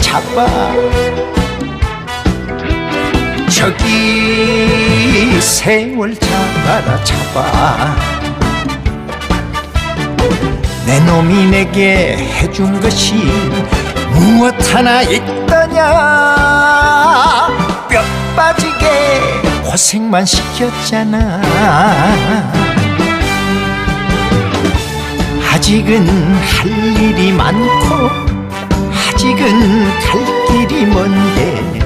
잡아 저기 세월 잡아라 잡아 내 놈이 내게 해준 것이 무엇 하나 있더냐? 뼈 빠지게 고생만 시켰잖아. 아직은 할 일이 많고 아직은 갈 길이 먼데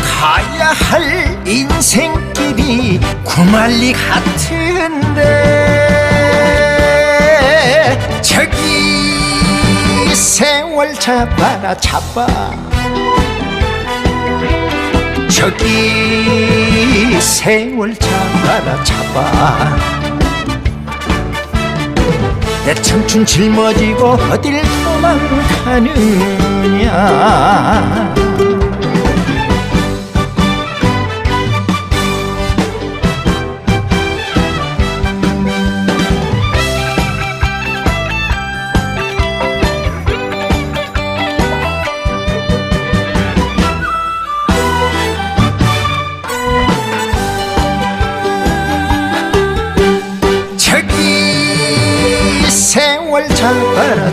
가야 할 인생길이 구만리 같은데 저기 세월 잡아라 잡아. 저기 세월 잡아라 잡아 내 청춘 짊어지고 어딜 도망가느냐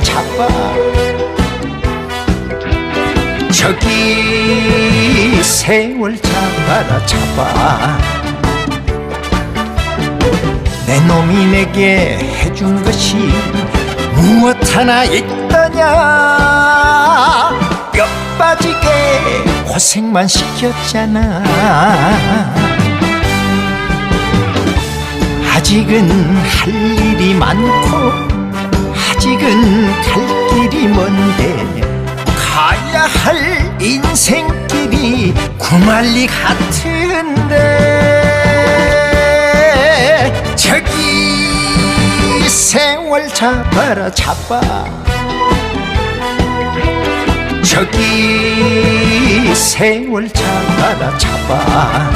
잡아. 저기 세월 잡아라 잡아. 내 놈이 내게 해준 것이 무엇 하나 있더냐? 뼈 빠지게 고생만 시켰잖아. 아직은 할 일이 많고 아직은 갈 길이 먼데 가야 할 인생길이 구만리 같은데 저기 세월 잡아라 잡아. 저기 세월 잡아라 잡아.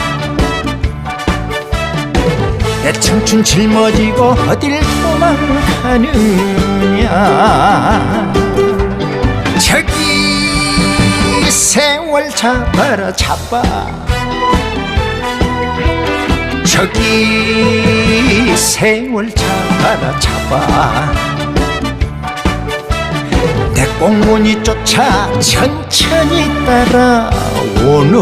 내 청춘 짊어지고 어딜 도망가 저기 세월 잡아라 잡아. 저기 세월 잡아라 잡아. 내 꽁무니 쫓아 천천히 따라오너라